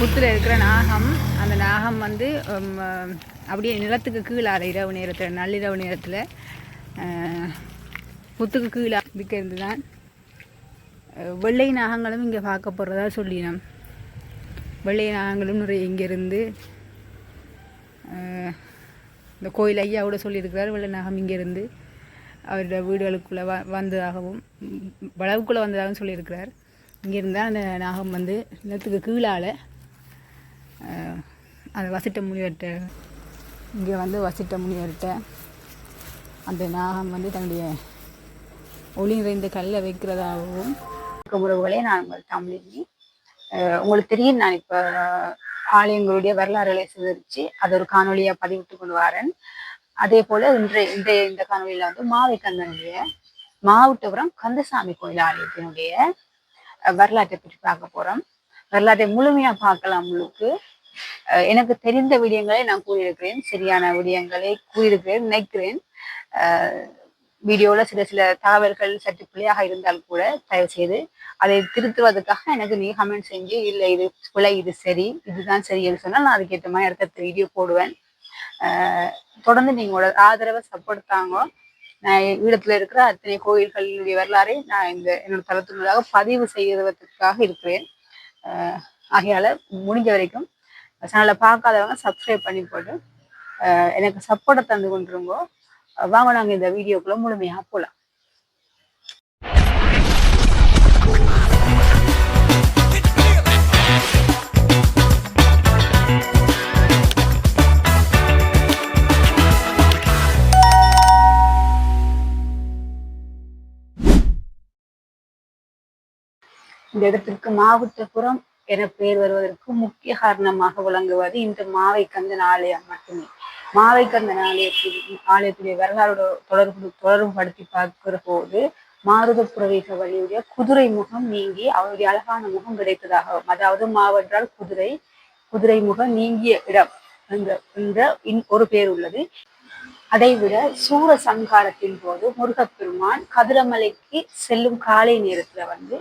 புத்தில் இருக்கிற நாகம் அந்த நாகம் வந்து அப்படியே நிலத்துக்கு கீழால இரவு நேரத்தில் நள்ளிரவு நேரத்தில் புத்துக்கு கீழே இருக்கிறது தான் வெள்ளை நாகங்களும் இங்கே பார்க்க போகிறதா சொல்லினோம். வெள்ளை நாகங்களும் நிறைய இங்கேருந்து இந்த கோயில் ஐயா கூட சொல்லியிருக்கிறார் வெள்ளை நாகம் இங்கேருந்து அவரோட வீடுகளுக்குள்ளே வ வந்ததாகவும் வளவுக்குள்ளே வந்ததாகவும் சொல்லியிருக்கிறார். இங்கேருந்து தான் அந்த நாகம் வந்து நிலத்துக்கு கீழால் அந்த வசிட்ட முனிவர்கிட்ட இங்கே வந்து வசிட்ட முனிவர்கிட்ட அந்த நாகம் வந்து தன்னுடைய ஒளி நிறைந்த கல்லை வைக்கிறதாகவும் உறவுகளே நான் உங்கள் தமிழினி. உங்களுக்கு தெரியும் நான் இப்போ ஆலயங்களுடைய வரலாறுகளை சிதறிச்சு அது ஒரு காணொலியாக பதிவிட்டு கொண்டு வரேன். அதே போல இன்றைய இன்றைய இந்த காணொலியில் வந்து மாவை கந்தனுடைய மாவட்டபுரம் கந்தசாமி கோயில் ஆலயத்தினுடைய வரலாற்றை பற்றி பார்க்க போகிறோம் வரலாற்றை முழுமையா பார்க்கலாம் உங்களுக்கு எனக்கு தெரிந்த விடயங்களை நான் கூறியிருக்கிறேன். சரியான விடயங்களை கூறியிருக்கிறேன் நினைக்கிறேன். வீடியோவில் சில சில தகவல்கள் சற்று பிழையாக இருந்தால் கூட தயவு செய்து அதை திருத்துவதற்காக எனக்கு நீ கமெண்ட் செஞ்சு இல்லை இது பிழை இது சரி இதுதான் சரின்னு சொன்னால் நான் அதுக்கேற்ற மாதிரி அடுத்த வீடியோ போடுவேன். தொடர்ந்து நீங்களோட ஆதரவை சப்போர்ட் தாங்க. நான் ஈழத்தில் இருக்கிற அத்தனை கோயில்களுடைய வரலாறை நான் இந்த என்னோட தளத்தினூடாக பதிவு செய்வதற்காக இருக்கிறேன். ஆகையால் முடிஞ்ச வரைக்கும் சேனலை பார்க்காதவங்க சப்ஸ்கிரைப் பண்ணி போட்டு எனக்கு சப்போர்ட்டை தந்து கொண்டிருங்கோ. வாங்க நாங்கள் இந்த வீடியோக்குள்ளே முழுமையாக போகலாம் இந்த இடத்திற்கு மாவட்டபுரம் என பெயர் வருவதற்கு முக்கிய காரணமாக விளங்குவது இந்த மாவை கந்தன் ஆலயம் மட்டுமே. மாவை கந்தன் ஆலயத்தில் ஆலயத்துடைய வரலாறோட தொடர்பு தொடர்புபடுத்தி பார்க்கிற போது மாருத புரவீக வழியுடைய குதிரை முகம் நீங்கி அவருடைய அழகான முகம் கிடைத்ததாகவும் அதாவது மாவென்றால் குதிரை குதிரை முகம் நீங்கிய இடம் என்ற ஒரு பேர் உள்ளது. அதைவிட சூர சங்காரத்தின் போது முருகப்பெருமான் கதிரமலைக்கு செல்லும் காலை நேரத்துல வந்து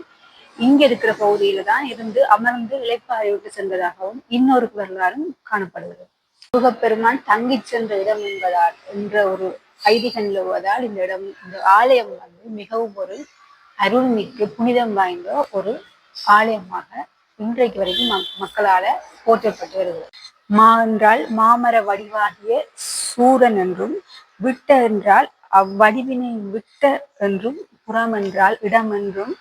இங்க இருக்கிற பகுதியில தான் இருந்து அமர்ந்து இளைப்பாறை விட்டு சென்றதாகவும் இன்னொரு வரலாறும் காணப்படுகிறது. முருகப்பெருமான் தங்கி சென்ற இடம் என்பதால் என்ற ஒரு ஐதிகம் நிலவுவதால் இந்த இடம் இந்த ஆலயம் வந்து மிகவும் ஒரு அருள்மிக்கு புனிதம் வாய்ந்த ஒரு ஆலயமாக இன்றைக்கு வரைக்கும் மக்- மக்களால போற்றப்பட்டு வருகிறது. மா என்றால் மாமர வடிவாகிய சூரன் என்றும் விட்ட என்றால் அவ்வடிவினை விட்ட என்றும் புறம் என்றால் இடம் என்றும்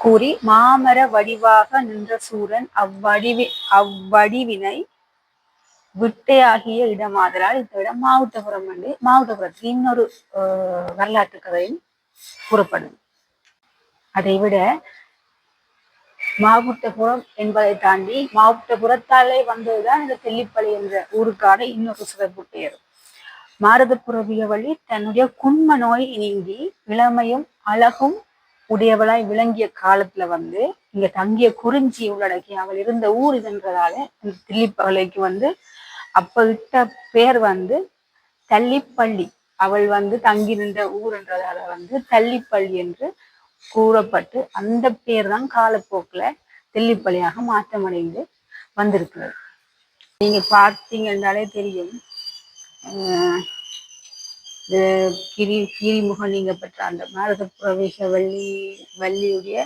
கூறி மாமர வடிவாக நின்ற சூரன் அவ்வடிவி அவ்வடிவினை விட்டையாகிய இடமாதலால் இந்த இடம் மாவட்டபுரம் வந்து மாவட்டபுரத்தில் இன்னொரு வரலாற்று கதையும் கூறப்படும். அதை விட மாவட்டபுரம் என்பதை தாண்டி மாவட்டபுரத்தாலே வந்ததுதான் இந்த தெல்லிப்பளை என்ற ஊருக்கான இன்னொரு சிறப்பு பெயர். மாரதப்புரவிய வழி தன்னுடைய குண்ம நோய் நீங்கி இளமையும் அழகும் உடையவளாய் விளங்கிய காலத்துல வந்து இங்க தங்கிய குறிஞ்சி உள்ளடக்கி அவள் இருந்த ஊர் இதுன்றதால இந்த தில்லிப்பளைக்கு வந்து அப்ப விட்ட பேர் வந்து தள்ளிப்பள்ளி. அவள் வந்து தங்கி நின்ற ஊர்ன்றதால வந்து தள்ளிப்பள்ளி என்று கூறப்பட்டு அந்த பேர் தான் காலப்போக்குல தில்லிப்பள்ளியாக மாற்றமடைந்து வந்திருக்கிறது. நீங்க பார்த்தீங்கன்னாலே தெரியும். கிரி கிரிமுகம் நீங்க பெற்ற அந்த பாரத பிரவேச வள்ளி வள்ளியுடைய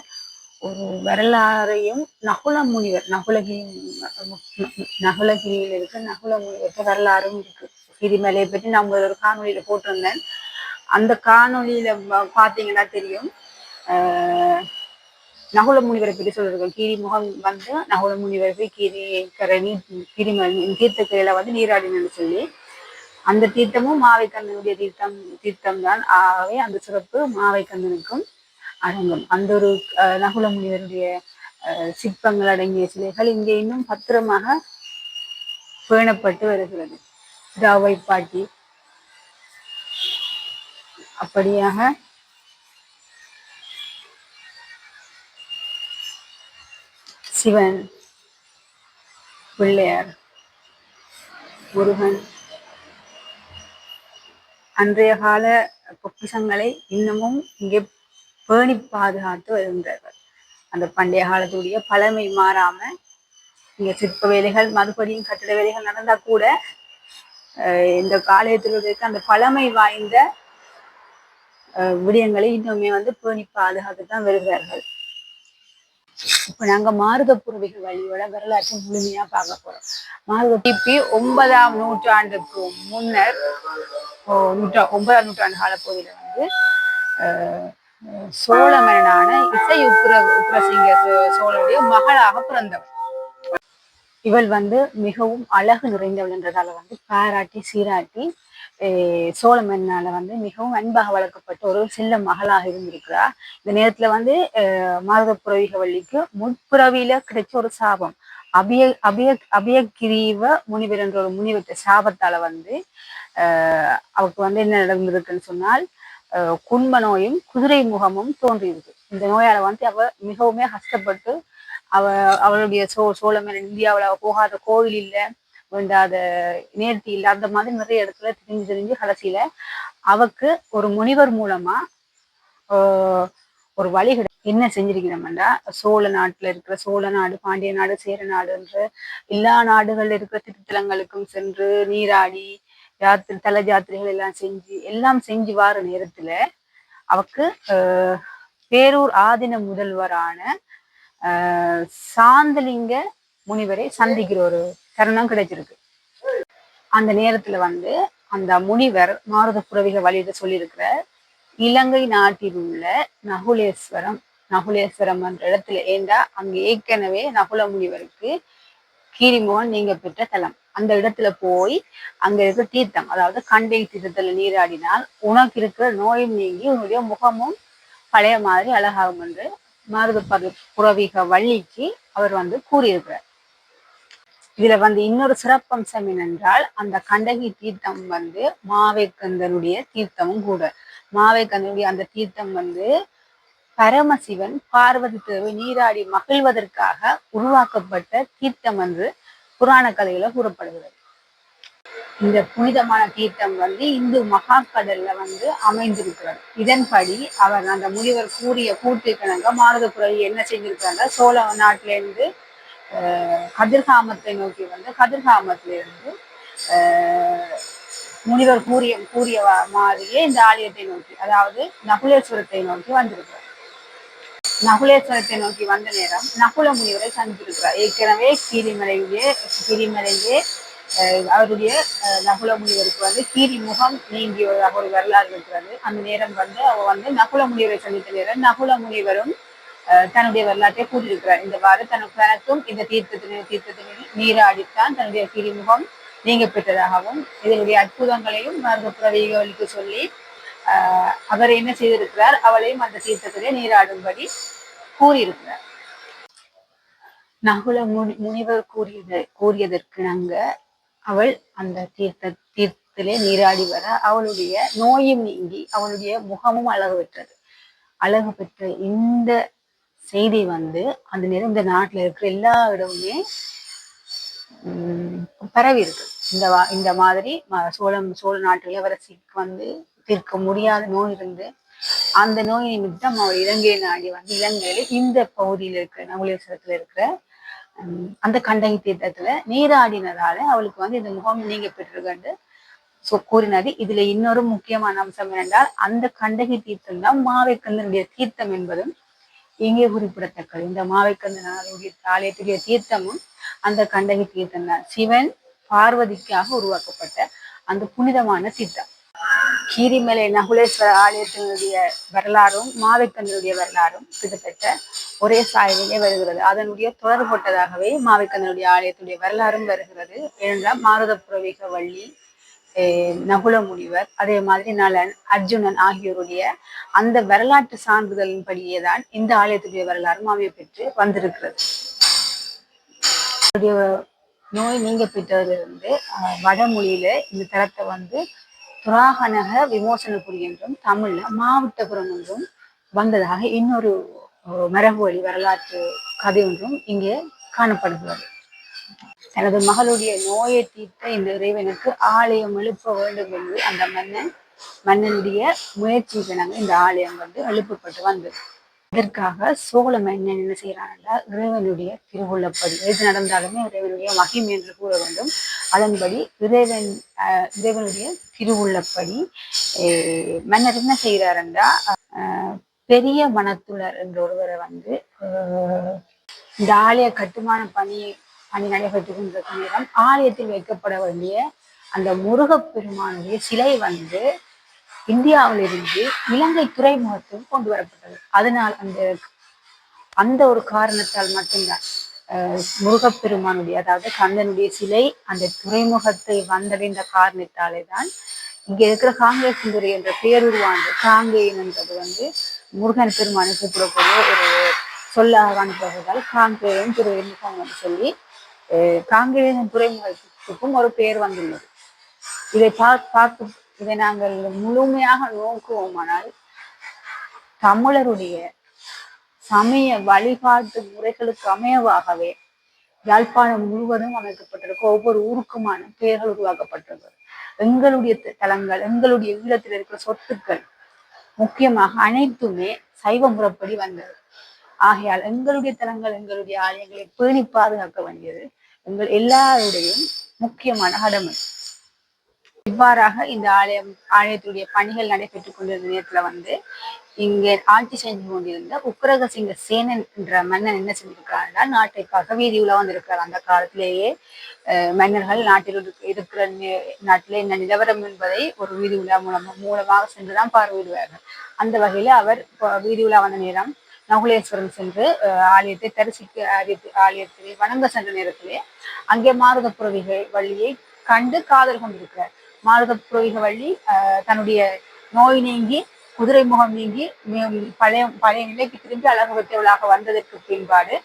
ஒரு வரலாறையும் நகுல முனிவர் நகுலகிரி நகுலகிரியில் இருக்க நகுல முனிவருக்கு வரலாறும் இருக்கு. கிரிமலையை பற்றி நான் ஒரு காணொலியில போட்டிருந்தேன். அந்த காணொலியில பா- பாத்தீங்கன்னா தெரியும் நகுல முனிவரை பற்றி சொல்லிருக்கோம் கிரிமுகம் வந்து நகுல முனிவர் போய் கிரி கரணி கிரிமல் தீர்த்தக்கரையில வந்து நீராடினு சொல்லி அந்த தீர்த்தமும் மாவைக்கண்ணனுடைய தீர்த்தம் தீர்த்தம் தான் ஆகவே அந்த சிறப்பு மாவைக்கண்ணனுக்கும் அடங்கும். அந்த ஒரு அஹ், நகுல முனிவருடைய அஹ், சிற்பங்கள் அடங்கிய சிலைகள் இங்கே இன்னும் பத்திரமாக பேணப்பட்டு வருகிறது. திராவை பாட்டி. அப்படியாக சிவன் பிள்ளையார் முருகன் அன்றைய கால பொக்கிஷங்களை இன்னமும் இங்கே பேணி பாதுகாத்து வருகின்றார்கள் அந்த பண்டைய காலத்துடைய பழமை மாறாம இங்க சிற்ப வேலைகள் மறுபடியும் கட்டிட வேலைகள் நடந்தா கூட இந்த காலயத்தில் அந்த பழமை வாய்ந்த விடயங்களை இன்னுமே வந்து பேணி பாதுகாத்து தான் வருகிறார்கள். இப்போ நாங்கள் மாருத பூர்வீக வழியோட வரலாற்றை முழுமையாக பார்க்க போகிறோம் மாருத கிபி ஒன்பதாம் நூற்றாண்டுக்கு முன்னர் நூற்றா ஒன்பதாம் நூற்றாண்டு காலப்பகுதியில் வந்து சோழ மன்னனான இசை உக்ர உக்ரசிங்க சோழனுடைய மகளாக பிறந்தவர் இவள் வந்து மிகவும் அழகு நிறைந்தவள் என்றதால வந்து பாராட்டி சீராட்டி சோழ மன்னால வந்து மிகவும் அன்பாக வளர்க்கப்பட்ட ஒரு செல்ல மகளாக இருந்திருக்கிறார் இந்த நேரத்துல வந்து மாரத புறவிகவள்ளிக்கு முற்புறவியில கிடைச்ச ஒரு சாபம். அபிய அபிய அபியகிரீவ முனிவர் என்ற ஒரு முனிவத்த சாபத்தால வந்து அஹ் அவருக்கு வந்து என்ன நடந்திருக்குன்னு சொன்னால் குண்ம நோயும் குதிரை முகமும் தோன்றியிருக்கு இந்த நோயால வந்து அவ மிகவுமே கஷ்டப்பட்டு அவ அவளுடைய சோ சோழமேல இந்தியாவில் அவ போகாத கோவில் இல்லை. வேண்டாத நேர்த்தி இல்லை. அந்த மாதிரி நிறைய இடத்துல தெரிஞ்சு தெரிஞ்சு கடைசியில அவக்கு ஒரு முனிவர் மூலமா ஒரு வழி என்ன செஞ்சிருக்கிறோம்டா? சோழ நாட்டுல இருக்கிற சோழ நாடு பாண்டிய நாடு சேர நாடு என்று எல்லா நாடுகள்ல இருக்கிற திருத்தலங்களுக்கும் சென்று நீராடி யாத்திரை தல ஜாத்திரைகள் எல்லாம் செஞ்சு எல்லாம் செஞ்சு வார நேரத்துல அவக்கு பேரூர் ஆதின முதல்வரான சாந்தலிங்க முனிவரை சந்திக்கிற ஒரு தருணம் கிடைச்சிருக்கு. அந்த நேரத்துல வந்து அந்த முனிவர் மாருத புறவிக வழியிட சொல்லியிருக்கிற இலங்கை நாட்டில் உள்ள நகுலேஸ்வரம் நகுலேஸ்வரம் என்ற இடத்துல ஏண்டா அங்க ஏற்கனவே நகுல முனிவருக்கு கீரிமோகன் நீங்க பெற்ற தலம். அந்த இடத்துல போய் அங்க இருக்க தீர்த்தம் அதாவது கண்டை தீர்த்தத்துல நீராடினால் உனக்கு இருக்கிற நோயும் நீங்கி உன்னுடைய முகமும் பழைய மாதிரி அழகாகும் என்று மாருத புறவிக வள்ளிக்கு அவர் வந்து கூறியிருக்கிறார். இதுல வந்து இன்னொரு சிறப்பம்சம் என்னென்றால் அந்த கண்டகி தீர்த்தம் வந்து மாவேக்கந்தனுடைய தீர்த்தமும் கூட. மாவேக்கந்தனுடைய அந்த தீர்த்தம் வந்து பரமசிவன் பார்வதி தேவை நீராடி மகிழ்வதற்காக உருவாக்கப்பட்ட தீர்த்தம் என்று புராண கதையில கூறப்படுகிறது. இந்த புனிதமான தீர்த்தம் வந்து இந்து மகாக்கடல்ல வந்து அமைந்திருக்கிறது. இதன்படி அவர் அந்த முனிவர் கூறிய கூட்டு கணங்க என்ன செஞ்சிருக்காங்க சோழ நாட்டில இருந்து கதிர்காமத்தை நோக்கி வந்து கதிர்காமத்திலிருந்து முனிவர் கூறிய கூறிய மாதிரியே இந்த ஆலயத்தை நோக்கி அதாவது நகுலேஸ்வரத்தை நோக்கி வந்திருக்கிறார். நகுலேஸ்வரத்தை நோக்கி வந்த நேரம் நகுல முனிவரை சந்தித்திருக்கிறார். ஏற்கனவே கிரிமலையே கிரிமலையே அவருடைய நகுல முனிவருக்கு வந்து கீரி முகம் நீங்கியதாக ஒரு வரலாறு இருக்கிறது. அந்த நேரம் வந்து அவர் வந்து நகுல முனிவரை சந்தித்த நேரம் நகுல முனிவரும் தன்னுடைய வரலாற்றை கூறியிருக்கிறார். இந்த வாரம் தனக்கு தனக்கும் இந்த தீர்த்தத்தின் தீர்த்தத்தின் நீராடித்தான் தன்னுடைய கிரிமுகம் நீங்க பெற்றதாகவும் இதனுடைய அற்புதங்களையும் மருத்துவ சொல்லி அவர் என்ன செய்திருக்கிறார்? அவளையும் அந்த தீர்த்தத்திலே நீராடும்படி கூறியிருக்கிறார். நகுல முனி முனிவர் கூறியது கூறியதற்கு நாங்க அவள் அந்த தீர்த்த தீர்த்திலே நீராடி வர அவளுடைய நோயும் நீங்கி அவளுடைய முகமும் அழகு பெற்றது. அழகு பெற்ற இந்த செய்தி வந்து அந்த நேரம் இந்த நாட்டில் இருக்கிற எல்லா இடமுமே பரவி இருக்கு. இந்த இந்த மாதிரி சோழம் சோழ நாட்டு இளவரசிக்கு வந்து தீர்க்க முடியாத நோய் இருந்து அந்த நோய் நிமித்தம் அவள் இலங்கையை நாடி வந்து இலங்கையில இந்த பகுதியில் இருக்கிற நவலேஸ்வரத்துல இருக்கிற அந்த கண்டகி தீர்த்தத்துல நீராடினதால அவளுக்கு வந்து இந்த முகம் நீங்க பெற்றிருக்கண்டு கூறினது இதுல இன்னொரு முக்கியமான அம்சம் என்னென்றால் அந்த கண்டகி தீர்த்தம் தான் மாவைக்கந்தனுடைய தீர்த்தம் என்பதும் இங்கே குறிப்பிடத்தக்கது. இந்த மாவைக்கந்தனுடைய ஆலயத்துடைய தீர்த்தமும் அந்த கண்டகி தீர்த்தம் தான். சிவன் பார்வதிக்காக உருவாக்கப்பட்ட அந்த புனிதமான தீர்த்தம். கீரிமலை நகுலேஸ்வர ஆலயத்தினுடைய வரலாறும் மாவைக்கந்தனுடைய வரலாறும் கிட்டத்தட்ட ஒரே சாயலிலே வருகிறது. அதனுடைய தொடர்பட்டதாகவே மாவைக்கண்ணனுடைய ஆலயத்துடைய வரலாறும் வருகிறது. ஏனென்றால் மாருத புரவிக வள்ளி நகுல முனிவர் அதே மாதிரி நலன் அர்ஜுனன் ஆகியோருடைய அந்த வரலாற்று சான்றிதழின் படியே தான் இந்த ஆலயத்துடைய வரலாறும் அமையப்பெற்று வந்திருக்கிறது. நோய் நீங்க பெற்றதிலிருந்து வடமொழியில இந்த தரத்தை வந்து துராகனக விமோசனபுரி என்றும் தமிழ்ல மாவட்டபுரம் என்றும் வந்ததாக இன்னொரு மரபு வழி வரலாற்று கதை ஒன்றும் இங்கே காணப்படுகிறது. தனது மகளுடைய நோயை தீர்த்த இந்த இறைவனுக்கு ஆலயம் எழுப்ப வேண்டும் என்று அந்த மன்னன் மன்னனுடைய முயற்சிக்கு நாங்கள் இந்த ஆலயம் வந்து எழுப்பப்பட்டு வந்தது. இதற்காக சோழ மன்னன் என்ன செய்யறாங்கன்னா இறைவனுடைய திருவுள்ளப்படி எது நடந்தாலுமே இறைவனுடைய மகிமை என்று கூற வேண்டும். அதன்படி இறைவன் இறைவனுடைய திருவுள்ளப்படி மன்னர் என்ன செய்யறாருன்றா பெரிய மனத்துளர் என்ற ஒருவரை வந்து இந்த ஆலய கட்டுமான பணி பணி நடைபெற்று கொண்டிருக்கும் நேரம் ஆலயத்தில் வைக்கப்பட வேண்டிய அந்த முருகப்பெருமானுடைய சிலை வந்து இந்தியாவிலிருந்து இலங்கை துறைமுகத்தில் கொண்டு வரப்பட்டது. அதனால் அந்த அந்த ஒரு காரணத்தால் மட்டும்தான் முருகப்பெருமானுடைய அதாவது கந்தனுடைய சிலை அந்த துறைமுகத்தை வந்தடைந்த காரணத்தாலே தான் இங்க இருக்கிற காங்கிரஸ் துறை என்ற பெயருவானது காங்கேயன் என்றது வந்து முருகன் பெருமானை கூப்பிடக்கூடிய ஒரு சொல்லாக காணப்படுவதால் காங்கேயன் துறைமுகம் என்று சொல்லி காங்கேயன் துறைமுகத்துக்கும் ஒரு பெயர் வந்துள்ளது. இதை பார்த்து பார்த்து இதை நாங்கள் முழுமையாக நோக்குவோமானால் தமிழருடைய சமய வழிபாட்டு முறைகளுக்கு அமையவாகவே யாழ்ப்பாணம் முழுவதும் அமைக்கப்பட்டிருக்கும். ஒவ்வொரு ஊருக்குமான பெயர்கள் உருவாக்கப்பட்டிருக்கிறது. எங்களுடைய தலங்கள் எங்களுடைய ஈழத்தில் இருக்கிற சொத்துக்கள் முக்கியமாக அனைத்துமே சைவ முறைப்படி வந்தது. ஆகையால் எங்களுடைய தலங்கள் எங்களுடைய ஆலயங்களை பேணி பாதுகாக்க வேண்டியது எங்கள் எல்லாருடையும் முக்கியமான கடமை இவ்வாறாக இந்த ஆலயம் ஆலயத்துடைய பணிகள் நடைபெற்றுக் கொண்டிருந்த நேரத்துல வந்து இங்கே ஆட்சி செஞ்சு கொண்டிருந்த உக்ரகசிங்க சேனன் என்ற மன்னன் என்ன செஞ்சிருக்கிறார்னா நாட்டை காக்க வீதி உலா வந்திருக்கிறார். அந்த காலத்திலேயே மன்னர்கள் நாட்டில் இருக்கிற நாட்டிலே என்ன நிலவரம் என்பதை ஒரு வீதி உலா மூலம் மூலமாக சென்றுதான் பார்வையிடுவார்கள். அந்த வகையில அவர் வீதி உலா வந்த நேரம் நகுலேஸ்வரம் சென்று ஆலயத்தை தரிசிக்க ஆலயத்திலே வணங்க சென்ற நேரத்திலே அங்கே மாருத புறவிகள் வழியை கண்டு காதல் கொண்டிருக்கிறார். மாருத புரோகிதவள்ளி தன்னுடைய நோய் நீங்கி குதிரை முகம் நீங்கி பழைய பழைய நிலைக்கு திரும்பி அழகு பெற்றவளாக வந்ததற்கு பின்பாடு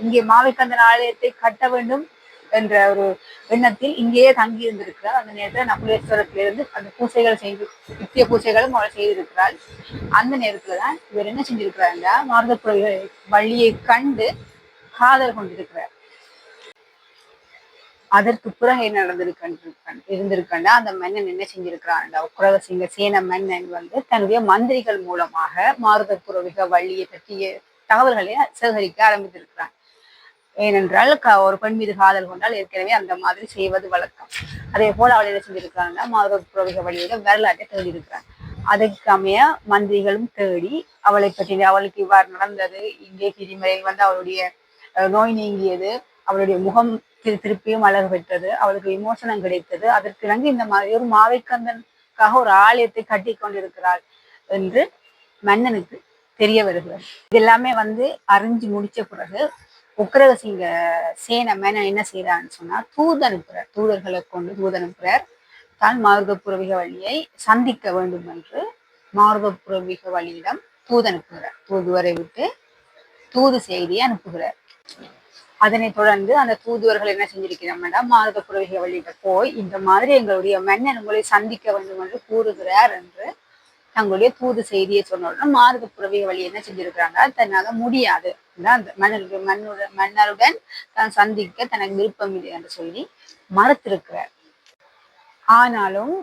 இங்கே மாவைக்கந்தன் ஆலயத்தை கட்ட வேண்டும் என்ற ஒரு எண்ணத்தில் இங்கேயே தங்கி இருந்திருக்கிறார் அந்த நேரத்தில் நகுலேஸ்வரத்திலிருந்து அந்த பூசைகள் செய்து நித்திய பூசைகளும் அவள் செய்திருக்கிறாள் அந்த நேரத்துல தான் இவர் என்ன செஞ்சிருக்கிறாருன்னா மாருத புரோகித கண்டு காதல் கொண்டிருக்கிறார். அதற்கு பிறகு என்ன நடந்திருக்கு இருந்திருக்கண்டா அந்த மன்னன் என்ன செஞ்சிருக்கிறான்டா? உக்ரவசிங்க சேன மன்னன் வந்து தன்னுடைய மந்திரிகள் மூலமாக மாருத புரோகித வள்ளியை பற்றிய தகவல்களை சேகரிக்க ஆரம்பித்திருக்கிறான். ஏனென்றால் க- ஒரு பெண் மீது காதல் கொண்டால் ஏற்கனவே அந்த மாதிரி செய்வது வழக்கம். அதே போல அவள் என்ன செஞ்சிருக்கிறான்னா மாருத புரோகித வழியோட வரலாற்றை தேடி இருக்கிறான் அதுக்கு அமைய மந்திரிகளும் தேடி அவளை பற்றி அவளுக்கு இவ்வாறு நடந்தது இங்கே பிரிமறையில் வந்து அவளுடைய நோய் நீங்கியது அவளுடைய முகம் திரு திருப்பியும் அழகு பெற்றது. அவளுக்கு விமோசனம் கிடைத்தது. அதற்கு இணங்கி இந்த மாதிரி ஒரு மாவைக்கந்தனுக்காக ஒரு ஆலயத்தை கட்டி கொண்டிருக்கிறாள் என்று மன்னனுக்கு தெரிய வருகிறது. இது எல்லாமே வந்து அறிஞ்சு முடிச்ச பிறகு உக்ரகசிங்க சேன மேனன் என்ன செய்யறான்னு சொன்னா தூது அனுப்புறார் தூதர்களை கொண்டு தூது அனுப்புறார் தான் மார்க புரவிக வழியை சந்திக்க வேண்டும் என்று மார்க புரவிக வழியிடம் தூது அனுப்புகிறார் தூதுவரை விட்டு தூது செய்தியை அனுப்புகிறார். அதனைத் தொடர்ந்து அந்த தூதுவர்கள் என்ன செஞ்சிருக்கிறாங்கன்னா மாதவ புரோகித வழியிட்ட போய் இந்த மாதிரி எங்களுடைய மன்னன் உங்களை சந்திக்க வேண்டும் என்று கூறுகிறார் என்று தங்களுடைய தூது செய்தியை சொன்ன உடனே மாருத வழி என்ன செஞ்சிருக்கிறாங்க? தன்னால முடியாது. அந்த மன்னருக்கு மன்னுடன் மன்னருடன் தான் சந்திக்க தனக்கு விருப்பம் இல்லை என்று சொல்லி மறுத்திருக்கிறார். ஆனாலும்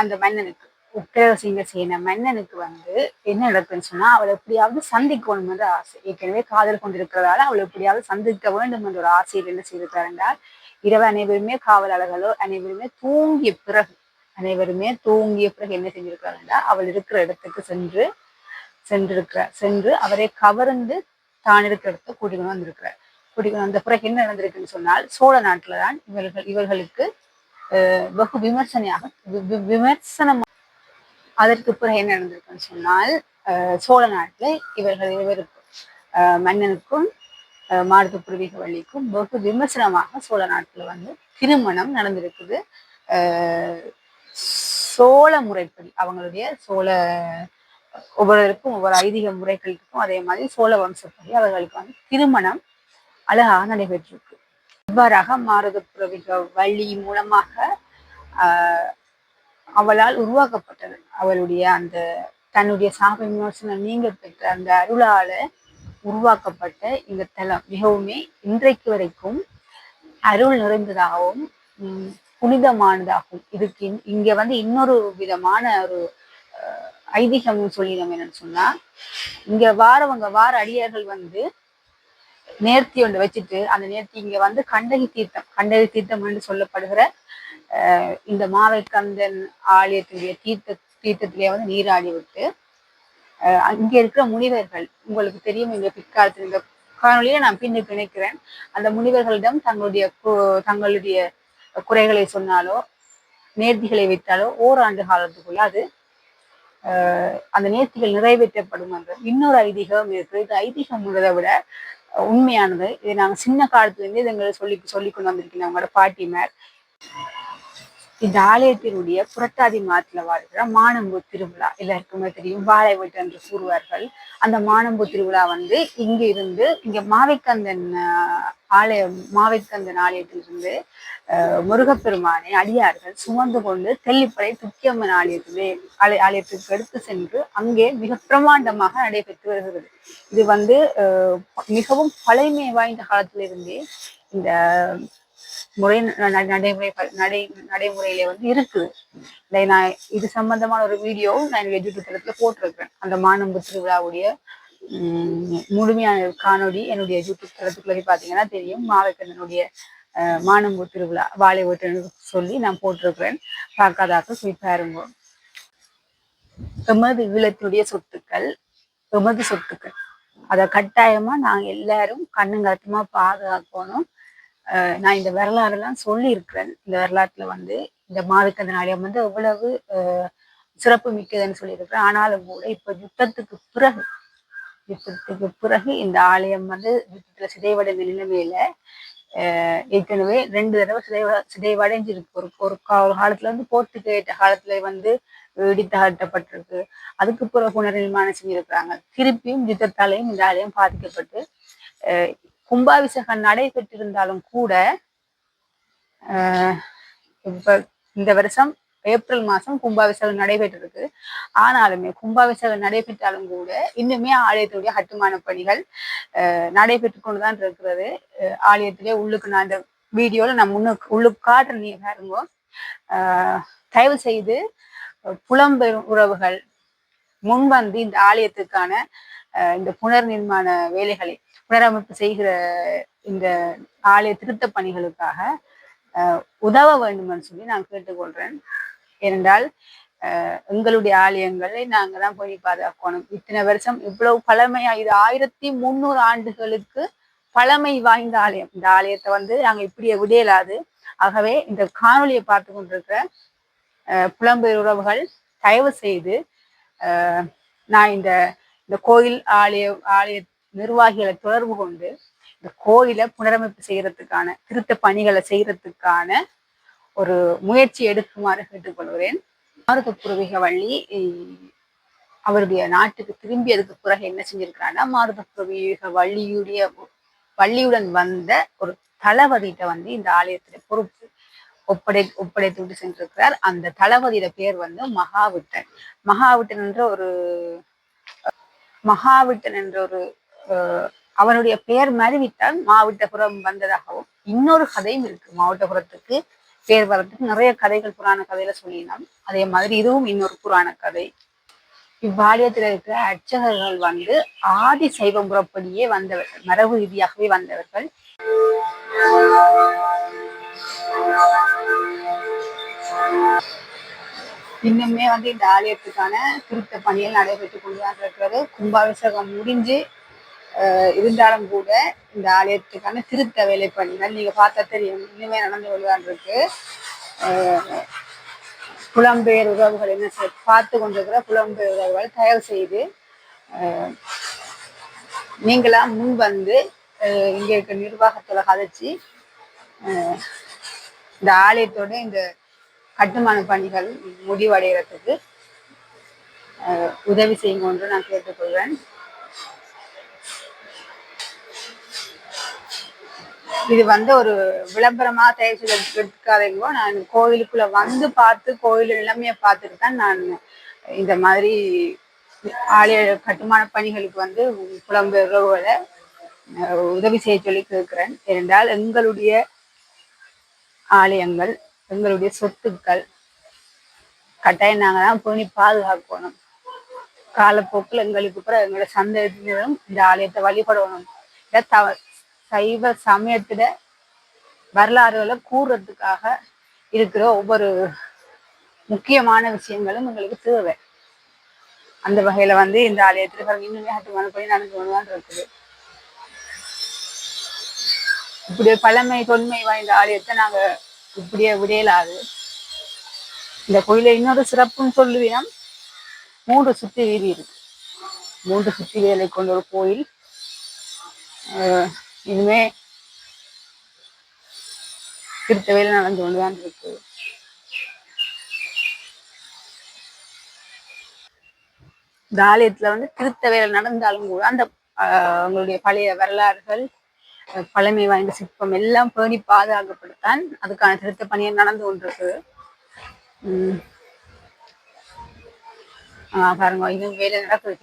அந்த மன்னனுக்கு உக்கிரசிங்க சேன மன்னனுக்கு வந்து என்ன நடக்குன்னு சொன்னா அவளை எப்படியாவது சந்திக்கணும் என்ற ஆசை. ஏற்கனவே காதல் கொண்டிருக்கிறதால அவளை எப்படியாவது சந்திக்க வேண்டும் என்ற ஒரு ஆசையில் என்ன செய்திருக்கார் என்றால் இரவு அனைவருமே காவலாளர்களோ அனைவருமே தூங்கிய பிறகு அனைவருமே தூங்கிய பிறகு என்ன செஞ்சிருக்கார் என்றால் அவள் இருக்கிற இடத்துக்கு சென்று சென்றிருக்கிறார். சென்று அவரை கவர்ந்து தான் இருக்கிற இடத்தை கூட்டிக்கொண்டு வந்திருக்கிறார். கூட்டிக்கொண்டு வந்த பிறகு என்ன நடந்திருக்குன்னு சொன்னால் சோழ நாட்டுல தான் இவர்கள் இவர்களுக்கு அஹ், வெகு விமர்சனையாக வி- வி- விமர்சனம் அதற்கு பிறகு என்ன நடந்திருக்குன்னு சொன்னால் சோழ நாட்டில் இவர்கள் இருவருக்கும் மன்னனுக்கும் அஹ், மாருத பூர்வீக வள்ளிக்கும் வெகு விமர்சனமாக சோழ நாட்டில் வந்து திருமணம் நடந்திருக்குது. சோழ முறைப்படி அவங்களுடைய சோழ ஒவ்வொருவருக்கும் ஒவ்வொரு ஐதீக முறைகள் இருக்கும். அதே மாதிரி சோழ வம்சப்படி அவர்களுக்கு வந்து திருமணம் அழகாக நடைபெற்றிருக்கு. இவ்வாறாக மாருத புரவிக வழி மூலமாக ஆஹ் அவளால் உருவாக்கப்பட்டது. அவளுடைய அந்த தன்னுடைய சாப விமர்சனம் நீங்க பெற்ற அந்த அருளால உருவாக்கப்பட்ட இந்த தலம். மிகவுமே இன்றைக்கு வரைக்கும் அருள் நிறைந்ததாகவும் புனிதமானதாகவும் இதுக்கு இங்க வந்து இன்னொரு விதமான ஒரு ஐதீகம் ஐதீகம்னு சொல்லிடும் என்னன்னு சொன்னா இங்க வாரவங்க வார அடியார்கள் வந்து நேர்த்தி ஒன்று வச்சுட்டு அந்த நேர்த்தி இங்க வந்து கண்டகி தீர்த்தம் கண்டகி தீர்த்தம் என்று சொல்லப்படுகிற இந்த மாவைக்கந்தன் ஆலயத்துடைய தீர்த்த தீர்த்தத்திலே வந்து நீராடி விட்டு அங்க இருக்கிற முனிவர்கள் உங்களுக்கு தெரியும் இந்த பிற்காலத்தில் இந்த காணொலியில நான் பின்னுக்கு நினைக்கிறேன் அந்த முனிவர்களிடம் தங்களுடைய தங்களுடைய குறைகளை சொன்னாலோ நேர்த்திகளை வைத்தாலோ ஓராண்டு காலத்துக்குள்ள அது அந்த நேர்த்திகள் நிறைவேற்றப்படும் என்று. இன்னொரு ஐதீகம் இருக்கு இது ஐதீகம்ன்றதை விட உண்மையானது. இதை நாங்கள் சின்ன காலத்துலேருந்து இதை எங்களை சொல்லி சொல்லி கொண்டு வந்திருக்கீங்க அவங்களோட பாட்டிமார். இந்த ஆலயத்தினுடைய புரட்டாதி மாதத்துல வாழ்கிற மானம்பு திருவிழா எல்லாருக்குமே தெரியும். வாழை வீட்டு என்று கூறுவார்கள். அந்த மானம்பு திருவிழா வந்து இங்க இருந்து இங்க மாவைக்கந்தன் ஆலயம் மாவைக்கந்தன் ஆலயத்திலிருந்து முருகப்பெருமானை அடியார்கள் சுமந்து கொண்டு தெல்லிப்படை துக்கியம்மன் ஆலயத்திலே ஆலய ஆலயத்திற்கு எடுத்து சென்று அங்கே மிக பிரமாண்டமாக நடைபெற்று வருகிறது. இது வந்து மிகவும் பழமை வாய்ந்த காலத்திலிருந்தே இந்த முறை நடைமுறை நடை நடைமுறையில வந்து இருக்குது. நான் இது சம்பந்தமான ஒரு வீடியோ நான் என்னுடைய யூடியூப் தளத்துல போட்டிருக்கிறேன். அந்த மானம்பு திருவிழாவுடைய முழுமையான காணொலி என்னுடைய யூடியூப் தளத்துக்குள்ள போய் பார்த்தீங்கன்னா தெரியும். மாவட்டனுடைய மானம்பு திருவிழா வாழை ஓட்டுன்னு சொல்லி நான் போட்டிருக்கிறேன். பார்க்காதாக்க போய் பாருங்க எமது ஈழத்தினுடைய சொத்துக்கள் எமது சொத்துக்கள். அதை கட்டாயமா நாங்க எல்லாரும் கண்ணுங்காட்டமா பாதுகாக்கணும். நான் இந்த வரலாறுலாம் சொல்லியிருக்கிறேன். இந்த வரலாற்றுல வந்து இந்த மாவிக்கந்த நாடகம் வந்து எவ்வளவு சிறப்பு மிக்கதுன்னு சொல்லியிருக்கிறேன். ஆனாலும் கூட இப்ப யுத்தத்துக்கு பிறகு யுத்தத்துக்கு பிறகு இந்த ஆலயம் வந்து யுத்தத்துல சிதைவடைந்த நிலைமையில ஏற்கனவே ரெண்டு தடவை சிதைவ சிதைவடைஞ்சிருக்கு. ஒரு ஒரு காலத்துல வந்து போர்த்துக்கேட்ட காலத்துல வந்து இடித்தகட்டப்பட்டிருக்கு அதுக்கு பிறகு புனர்நிர்மாணம் செஞ்சிருக்கிறாங்க திருப்பியும் யுத்தத்தாலையும் இந்த ஆலயம் பாதிக்கப்பட்டு கும்பாபிஷேகம் நடைபெற்றிருந்தாலும் கூட இப்ப இந்த வருஷம் ஏப்ரல் மாசம் கும்பாபிஷேகம் நடைபெற்றிருக்கு. ஆனாலுமே கும்பாபிஷேகம் நடைபெற்றாலும் கூட இன்னுமே ஆலயத்தினுடைய கட்டுமான பணிகள் நடைபெற்று கொண்டுதான் இருக்கிறது. ஆலயத்திலே உள்ளுக்கு நான் இந்த வீடியோல நான் முன்னுக்கு உள்ளுக்கு காட்டுற நீங்க பாருங்க. தயவு செய்து புலம்பெரும் உறவுகள் முன்வந்து இந்த ஆலயத்துக்கான இந்த புனர் நிர்மாண வேலைகளை புனரமைப்பு செய்கிற இந்த ஆலய திருத்த பணிகளுக்காக உதவ வேண்டும்னு சொல்லி நான் கேட்டுக்கொள்றேன். ஏனென்றால் எங்களுடைய ஆலயங்களை நாங்கள் தான் போய் பாதுகாக்கணும். இத்தனை வருஷம் இவ்வளவு பழமையா இது ஆயிரத்தி முந்நூறு ஆண்டுகளுக்கு பழமை வாய்ந்த ஆலயம். இந்த ஆலயத்தை வந்து நாங்கள் இப்படியே விடையலாது. ஆகவே இந்த காணொலியை பார்த்து கொண்டிருக்கிற புலம்பெயர் உறவுகள் தயவு செய்து நான் இந்த இந்த கோயில் ஆலய ஆலய நிர்வாகிகளை தொடர்பு கொண்டு இந்த கோயிலை புனரமைப்பு செய்யறதுக்கான திருத்த பணிகளை செய்யறதுக்கான ஒரு முயற்சி எடுக்குமாறு கேட்டுக்கொள்கிறேன். மாருத பூர்வீக வள்ளி அவருடைய நாட்டுக்கு திரும்பியதுக்கு பிறகு என்ன செஞ்சிருக்கிறான்னா மாருத பூர்வீக வள்ளியுடைய வள்ளியுடன் வந்த ஒரு தளபதியிட்ட வந்து இந்த ஆலயத்துல பொறுப்பு ஒப்படை ஒப்படைத்து விட்டு சென்றிருக்கிறார். அந்த தளபதியோட பேர் வந்து மகாவிட்டன். மகாவிட்டன் என்ற ஒரு மகாவிட்டன் என்ற ஒரு அவனுடைய பெயர் மறிவிட்டால் மாவட்டபுரம் வந்ததாகவும் இன்னொரு கதையும் இருக்கு. மாவட்டபுரத்துக்கு பேர் வர்றதுக்கு நிறைய கதைகள் புராண கதையில சொல்லினோம் அதே மாதிரி இதுவும் இன்னொரு புராண கதை. இவ்வாலயத்தில் இருக்கிற அர்ச்சகர்கள் வந்து ஆதி சைவ முறைப்படியே வந்தவர்கள் மரபு ரீதியாகவே வந்தவர்கள். இன்னுமே வந்து இந்த ஆலயத்துக்கான திருத்த பணிகள் நடைபெற்றுக் கொண்டுதான் இருக்கிறது. கும்பாபிஷேகம் முடிஞ்சு இருந்தாலும் கூட இந்த ஆலயத்துக்கான திருத்த வேலை பணிகள் நீங்க பார்த்தா தெரியும் இனிமே நடந்து கொள்வான் இருக்கு. புலம்பெயர் உறவுகள் என்ன பார்த்து கொண்டிருக்கிற புலம்பெயர் உறவுகள் தயவு செய்து நீங்களாம் முன் வந்து இங்க இருக்க நிர்வாகத்துல கதைச்சு இந்த ஆலயத்தோட இந்த கட்டுமான பணிகள் முடிவடைகிறதுக்கு உதவி செய்யுங்க என்று நான் கேட்டுக்கொள்வேன் இது வந்து ஒரு விளம்பரமா தயார் செய்த எடுத்துக்காதீங்க நான் கோவிலுக்குள்ள வந்து பார்த்து கோவில் நிலைமையை பார்த்துட்டு தான் நான் இந்த மாதிரி ஆலய கட்டுமான பணிகளுக்கு வந்து புலம்பெயர்களை உதவி செய்ய சொல்லி கேட்கிறேன். ஏனென்றால் எங்களுடைய ஆலயங்கள் எங்களுடைய சொத்துக்கள் கட்டாயம் நாங்கள் தான் பேணி பாதுகாக்கணும். காலப்போக்கில் எங்களுக்கு பிறகு எங்களோட சந்ததியினரும் இந்த ஆலயத்தை வழிபடணும். இத தவ- சைவ சமயத்துல வரலாறுகளை கூறுறதுக்காக இருக்கிற ஒவ்வொரு முக்கியமான விஷயங்களும் எங்களுக்கு தேவை. அந்த வகையில வந்து இந்த ஆலயத்துல பாருங்க இன்னுமே ஹட்டுமான படி நடந்து கொண்டுதான் இருக்குது. இப்படி பழமை தொன்மை வாய்ந்த ஆலயத்தை நாங்க இப்படியே விடையலாது. இந்த கோயில இன்னொரு சிறப்புன்னு சொல்லுவீனம் மூன்று சுத்தி வீதி இருக்கு. மூன்று சுத்தி வேலை கொண்ட ஒரு கோயில். ஆஹ் இனிமே திருத்தவையில் நடந்து கொண்டுதான் இருக்கு. இந்த ஆலயத்துல வந்து திருத்தவையில் நடந்தாலும் கூட அந்த அவங்களுடைய பழைய வரலாறுகள் பழமை வாய்ந்த சிற்பம் எல்லாம் பேணி பாதுகாக்கப்படத்தான் அதுக்கான திருத்த பணியை நடந்து கொண்டிருக்கு. உம் ஆஹ் பாருங்க இது வேலை நடக்குது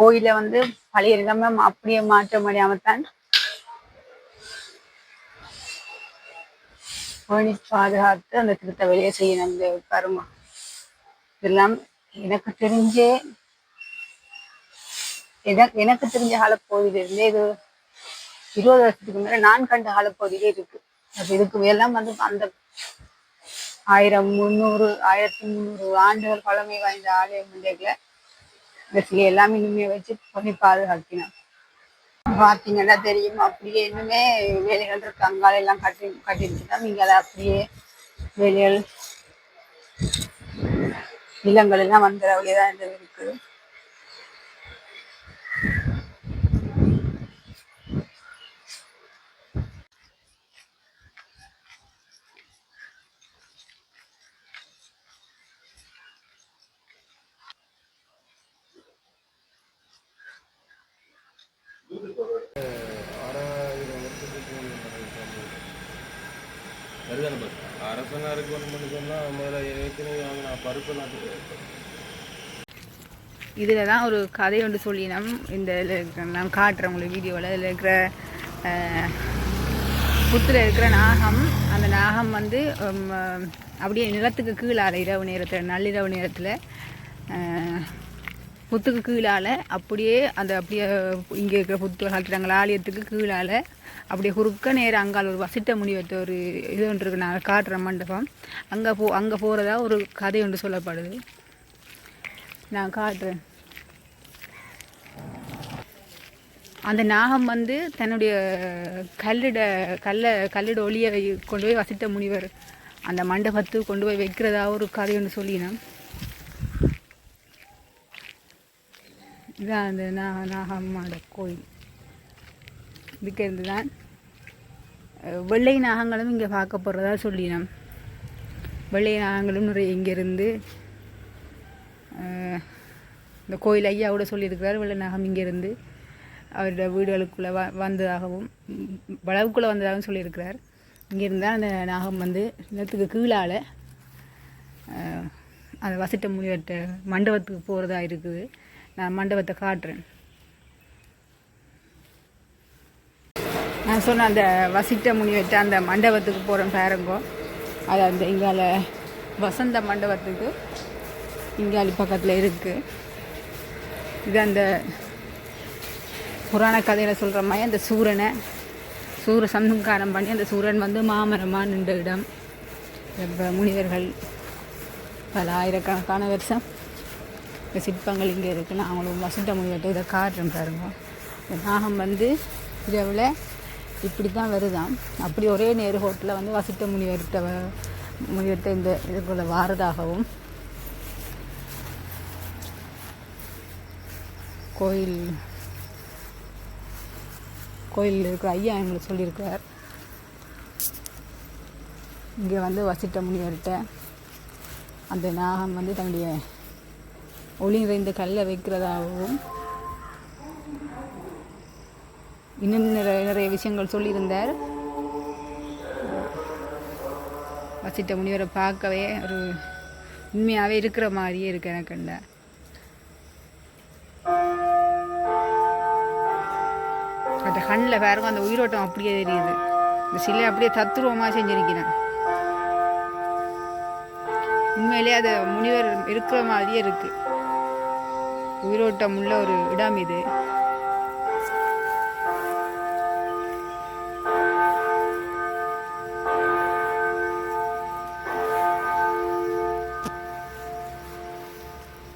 கோயில வந்து பழைய நிலைமை அப்படியே மாற்ற முடியாமத்தான் பேணி பாதுகாத்து அந்த திருத்த வேலையை செய்யணும் இந்த பாருங்க இதெல்லாம் எனக்கு தெரிஞ்சே எனக்கு எனக்கு தெரிஞ்ச காலப்பகுதியில இருந்தே இது இருபது வருஷத்துக்கு மேல நான் கண்ட காலப்பகுதியிலே இருக்கு. அப்ப இதுக்கு எல்லாம் வந்து அந்த ஆயிரம் முந்நூறு ஆயிரத்தி முந்நூறு ஆண்டுகள் பழமை வாய்ந்த ஆலய முண்டைகளை இந்த சிலை எல்லாம் இன்னுமே வச்சு பண்ணி பாதுகாக்கணும் பார்த்தீங்கன்னா தெரியும் அப்படியே இன்னுமே வேலைகள் இருக்கு. அங்கால எல்லாம் கட்டி கட்டிருச்சுன்னா நீங்க அதை அப்படியே வேலைகள் நிலங்கள் எல்லாம் வந்துட வழியதான் இருக்குது சரிதானே பஸ் அரசனாருக்கு ஒன்று சொன்னால் முதல்ல ஏற்கனவே வாங்கின பருப்பெல்லாம் இதில் தான் ஒரு கதை ஒன்று சொல்லினோம் இந்த நான் காட்டுறேன் உங்களுக்கு வீடியோவில் இதில் இருக்கிற புத்தில் இருக்கிற நாகம் அந்த நாகம் வந்து அப்படியே நிலத்துக்கு கீழே கீழால இரவு நேரத்தில் நள்ளிரவு நேரத்தில் புத்துக்கு கீழால் அப்படியே அந்த அப்படியே இங்கே இருக்கிற புத்து கட்டுறாங்களா ஆலயத்துக்கு கீழால் அப்படியே குறுக்க நேரம் அங்கால ஒரு வசிட்ட வைத்த ஒரு இது ஒன்று இருக்கு நான் காட்டுற மண்டபம். அங்கே போ அங்கே போகிறதா ஒரு கதை ஒன்று சொல்லப்படுது. நான் காட்டுறேன். அந்த நாகம் வந்து தன்னுடைய கல்லிட கல்ல கல்லிட ஒளியை வை- கொண்டு போய் வசிட்ட முனிவர் அந்த மண்டபத்துக்கு கொண்டு போய் வைக்கிறதா ஒரு கதை ஒன்று சொல்லினேன் இதான் அந்த நாக நாகம்மாட கோயில். இதுக்கு இருந்து தான் வெள்ளை நாகங்களும் இங்கே பார்க்க போகிறதா சொல்லினோம். வெள்ளை நாகங்களும் நிறைய இங்கேருந்து இந்த கோயில் ஐயா கூட சொல்லியிருக்கிறார் வெள்ளை நாகம் இங்கேருந்து அவரோட வீடுகளுக்குள்ளே வ வந்ததாகவும் வளவுக்குள்ளே வந்ததாகவும் சொல்லியிருக்கிறார். இங்கேருந்து தான் அந்த நாகம் வந்து நிலத்துக்கு கீழால் அந்த வசிட்ட முனிவர்கிட்ட மண்டபத்துக்கு போகிறதா இருக்குது. நான் மண்டபத்தை காட்டுறேன். நான் சொன்ன அந்த வசிட்ட முனிவர்கிட்ட அந்த மண்டபத்துக்கு போகிறேன் பாருங்கோ. அது அந்த இங்கால வசந்த மண்டபத்துக்கு இங்காலி பக்கத்தில் இருக்குது இது அந்த புராண கதையில் சொல்கிற மாதிரி அந்த சூரனை சூர சம்ஹாரம் பண்ணி அந்த சூரன் வந்து மாமரமாக நின்ற இடம். முனிவர்கள் பல ஆயிரக்கணக்கான வருஷம் இந்த சிற்பங்கள் இங்கே இருக்குது அவங்களும் வசந்த முனிவர்கிட்ட இதை காட்டுறேன் பாருங்க. இந்த நாகம் வந்து இரவில் இப்படி தான் வருதாம். அப்படி ஒரே நேரு ஹோட்டலில் வந்து வசிட்ட முனிவர்கிட்ட முனிவர்கிட்ட இந்த இதுக்குள்ள வாரதாகவும் கோயில் கோயிலில் இருக்கிற ஐயா எங்களுக்கு சொல்லியிருக்கார் இங்கே வந்து வசிட்ட முனிவர்கிட்ட அந்த நாகம் வந்து தன்னுடைய ஒளி நிறைந்த கல்லை வைக்கிறதாகவும் இன்னும் நிறைய நிறைய விஷயங்கள் சொல்லியிருந்தார். வசிட்ட முனிவரை பார்க்கவே ஒரு உண்மையாகவே இருக்கிற மாதிரியே இருக்கு எனக்கு கண்ட அந்த கண்ணில் பாருங்க அந்த உயிரோட்டம் அப்படியே தெரியுது. இந்த சிலை அப்படியே தத்துருவமாக செஞ்சிருக்கிறேன். உண்மையிலேயே அது முனிவர் இருக்கிற மாதிரியே இருக்குது உயிரோட்டம் உள்ள ஒரு இடம் இது.